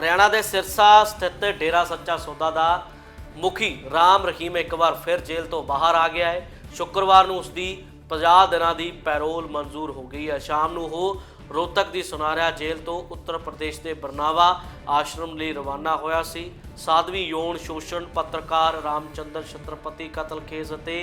ਹਰਿਆਣਾ ਦੇ ਸਿਰਸਾ ਸਥਿਤ ਡੇਰਾ ਸੱਚਾ ਸੌਦਾ ਦਾ ਮੁਖੀ ਰਾਮ ਰਹੀਮ ਇੱਕ ਵਾਰ ਫਿਰ ਜੇਲ੍ਹ ਤੋਂ ਬਾਹਰ ਆ ਗਿਆ ਹੈ। ਸ਼ੁੱਕਰਵਾਰ ਨੂੰ ਉਸ ਦੀ 50 ਦਿਨਾਂ ਦੀ ਪੈਰੋਲ ਮਨਜ਼ੂਰ ਹੋ ਗਈ ਹੈ। ਸ਼ਾਮ ਨੂੰ ਉਹ ਰੋਹਤਕ ਦੀ ਸੁਨਾਰਿਆ ਜੇਲ੍ਹ ਤੋਂ ਉੱਤਰ ਪ੍ਰਦੇਸ਼ ਦੇ ਬਰਨਾਵਾ ਆਸ਼ਰਮ ਲਈ ਰਵਾਨਾ ਹੋਇਆ ਸੀ। ਸਾਧਵੀ ਯੋਨ ਸ਼ੋਸ਼ਣ ਪੱਤਰਕਾਰ ਰਾਮਚੰਦਰ ਛਤਰਪਤੀ ਕਤਲ ਕੇਸ ਅਤੇ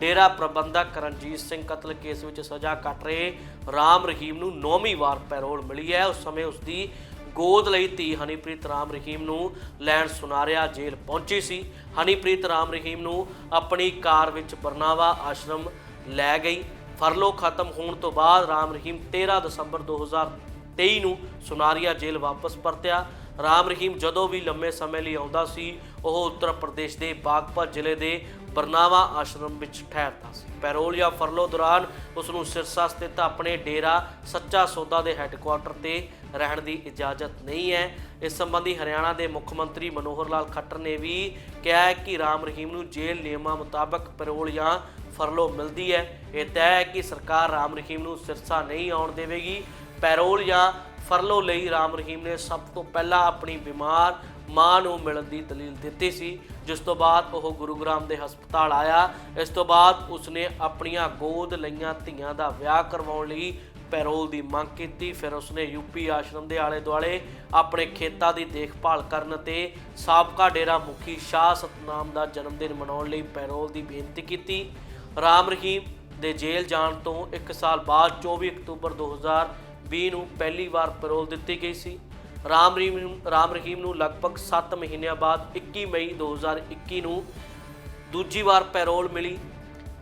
ਡੇਰਾ ਪ੍ਰਬੰਧਕ ਰਣਜੀਤ ਸਿੰਘ ਕਤਲ ਕੇਸ ਵਿੱਚ ਸਜ਼ਾ ਕੱਟ ਰਹੇ ਰਾਮ ਰਹੀਮ ਨੂੰ ਨੌਵੀਂ ਵਾਰ ਪੈਰੋਲ ਮਿਲੀ ਹੈ। ਉਸ ਸਮੇਂ ਉਸ ਦੀ ਗੋਦ ਲਈ ਧੀ ਹਨੀਪ੍ਰੀਤ ਰਾਮ ਰਹੀਮ ਨੂੰ ਲੈਣ ਸੁਨਾਰਿਆ ਜੇਲ੍ਹ ਪਹੁੰਚੀ ਸੀ। ਹਨੀਪ੍ਰੀਤ ਰਾਮ ਰਹੀਮ ਨੂੰ ਆਪਣੀ ਕਾਰ ਵਿੱਚ ਬਰਨਾਵਾ ਆਸ਼ਰਮ ਲੈ ਗਈ। ਫਰਲੋ ਖਤਮ ਹੋਣ ਤੋਂ ਬਾਅਦ ਰਾਮ ਰਹੀਮ 13 ਦਸੰਬਰ 2023 ਨੂੰ ਸੁਨਾਰੀਆ ਜੇਲ੍ਹ ਵਾਪਸ ਪਰਤਿਆ। ਰਾਮ ਰਹੀਮ ਜਦੋਂ ਵੀ ਲੰਮੇ ਸਮੇਂ ਲਈ ਆਉਂਦਾ ਸੀ, ਉਹ ਉੱਤਰ ਪ੍ਰਦੇਸ਼ ਦੇ ਬਾਗਪਤ ਜ਼ਿਲ੍ਹੇ ਦੇ ਬਰਨਾਵਾ ਆਸ਼ਰਮ ਵਿੱਚ ਠਹਿਰਦਾ ਸੀ। ਪੈਰੋਲ ਜਾਂ ਫਰਲੋ ਦੌਰਾਨ ਉਸ ਨੂੰ ਸਿਰਸਾ ਸਥਿਤ ਆਪਣੇ ਡੇਰਾ ਸੱਚਾ ਸੌਦਾ ਦੇ ਹੈੱਡਕੁਆਟਰ ਤੇ ਰਹਿਣ ਦੀ ਇਜਾਜ਼ਤ ਨਹੀਂ ਹੈ। ਇਸ ਸੰਬੰਧੀ ਹਰਿਆਣਾ ਦੇ ਮੁੱਖ ਮੰਤਰੀ ਮਨੋਹਰ ਲਾਲ ਖੱਟਰ ਨੇ ਵੀ ਕਿਹਾ ਹੈ ਕਿ ਰਾਮ ਰਹੀਮ ਨੂੰ ਜੇਲ੍ਹ ਨਿਯਮਾਂ ਮੁਤਾਬਕ ਪੈਰੋਲ ਜਾਂ ਫਰਲੋ ਮਿਲਦੀ ਹੈ। ਇਹ ਤੈਅ ਹੈ ਕਿ ਸਰਕਾਰ ਰਾਮ ਰਹੀਮ ਨੂੰ ਸਿਰਸਾ ਨਹੀਂ ਆਉਣ ਦੇਵੇਗੀ। ਪੈਰੋਲ ਜਾਂ ਫਰਲੋ ਲਈ ਰਾਮ ਰਹੀਮ ਨੇ ਸਭ ਤੋਂ ਪਹਿਲਾਂ ਆਪਣੀ ਬਿਮਾਰ ਮਾਂ ਨੂੰ ਮਿਲਣ ਦੀ ਦਲੀਲ ਦਿੱਤੀ ਸੀ, ਜਿਸ ਤੋਂ ਬਾਅਦ ਉਹ ਗੁਰੂਗ੍ਰਾਮ ਦੇ ਹਸਪਤਾਲ ਆਇਆ। ਇਸ ਤੋਂ ਬਾਅਦ ਉਸਨੇ ਆਪਣੀਆਂ ਗੋਦ ਲਈਆਂ ਧੀਆਂ ਦਾ ਵਿਆਹ ਕਰਵਾਉਣ ਲਈ ਪੈਰੋਲ ਦੀ ਮੰਗ ਕੀਤੀ। ਫਿਰ ਉਸਨੇ ਯੂਪੀ ਆਸ਼ਰਮ ਦੇ ਆਲੇ ਦੁਆਲੇ ਆਪਣੇ ਖੇਤਾਂ ਦੀ ਦੇਖਭਾਲ ਕਰਨ ਅਤੇ ਸਾਬਕਾ ਡੇਰਾ ਮੁਖੀ ਸ਼ਾਹ ਸਤਨਾਮ ਦਾ ਜਨਮ ਦਿਨ ਮਨਾਉਣ ਲਈ ਪੈਰੋਲ ਦੀ ਬੇਨਤੀ ਕੀਤੀ। ਰਾਮ ਰਹੀਮ ਦੇ ਜੇਲ੍ਹ ਜਾਣ ਤੋਂ 1 ਸਾਲ ਬਾਅਦ 24 ਅਕਤੂਬਰ 2020 ਨੂੰ ਪਹਿਲੀ ਵਾਰ ਪੈਰੋਲ ਦਿੱਤੀ ਗਈ ਸੀ। ਰਾਮ ਰਹੀਮ ਰਾਮ ਰਹੀਮ ਨੂੰ ਲਗਭਗ 7 ਮਹੀਨਿਆਂ ਬਾਅਦ 21 ਮਈ 2021 ਨੂੰ ਦੂਜੀ ਵਾਰ ਪੈਰੋਲ ਮਿਲੀ।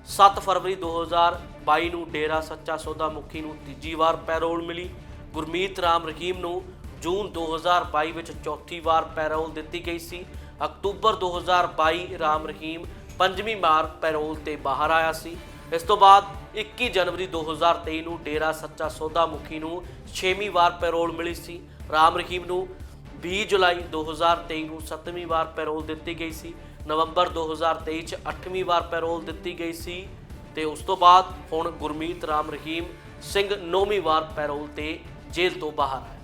7 ਫਰਵਰੀ 2022 ਨੂੰ ਡੇਰਾ ਸੱਚਾ ਸੌਦਾ ਮੁਖੀ ਨੂੰ ਤੀਜੀ ਵਾਰ ਪੈਰੋਲ ਮਿਲੀ। ਗੁਰਮੀਤ ਰਾਮ ਰਹੀਮ ਨੂੰ ਜੂਨ 2022 ਵਿੱਚ ਚੌਥੀ ਵਾਰ ਪੈਰੋਲ ਦਿੱਤੀ ਗਈ ਸੀ। ਅਕਤੂਬਰ 2022 ਰਾਮ ਰਹੀਮ ਪੰਜਵੀਂ ਵਾਰ ਪੈਰੋਲ ਤੇ ਬਾਹਰ ਆਇਆ ਸੀ। ਇਸ ਤੋਂ ਬਾਅਦ 21 ਜਨਵਰੀ 2023 ਨੂੰ ਡੇਰਾ ਸੱਚਾ ਸੌਦਾ ਮੁਖੀ ਨੂੰ 6ਵੀਂ ਵਾਰ ਪੈਰੋਲ ਮਿਲੀ ਸੀ। ਰਾਮ ਰਹੀਮ ਨੂੰ 20 ਜੁਲਾਈ 2023 ਨੂੰ 7ਵੀਂ ਵਾਰ ਪੈਰੋਲ ਦਿੱਤੀ ਗਈ ਸੀ। ਨਵੰਬਰ 2023 ਚ 8ਵੀਂ ਵਾਰ ਪੈਰੋਲ ਦਿੱਤੀ ਗਈ ਸੀ ਤੇ ਉਸ ਤੋਂ ਬਾਅਦ ਹੁਣ ਗੁਰਮੀਤ ਰਾਮ ਰਹੀਮ ਸਿੰਘ 9ਵੀਂ ਵਾਰ ਪੈਰੋਲ ਤੇ ਜੇਲ੍ਹ ਤੋਂ ਬਾਹਰ ਆਇਆ।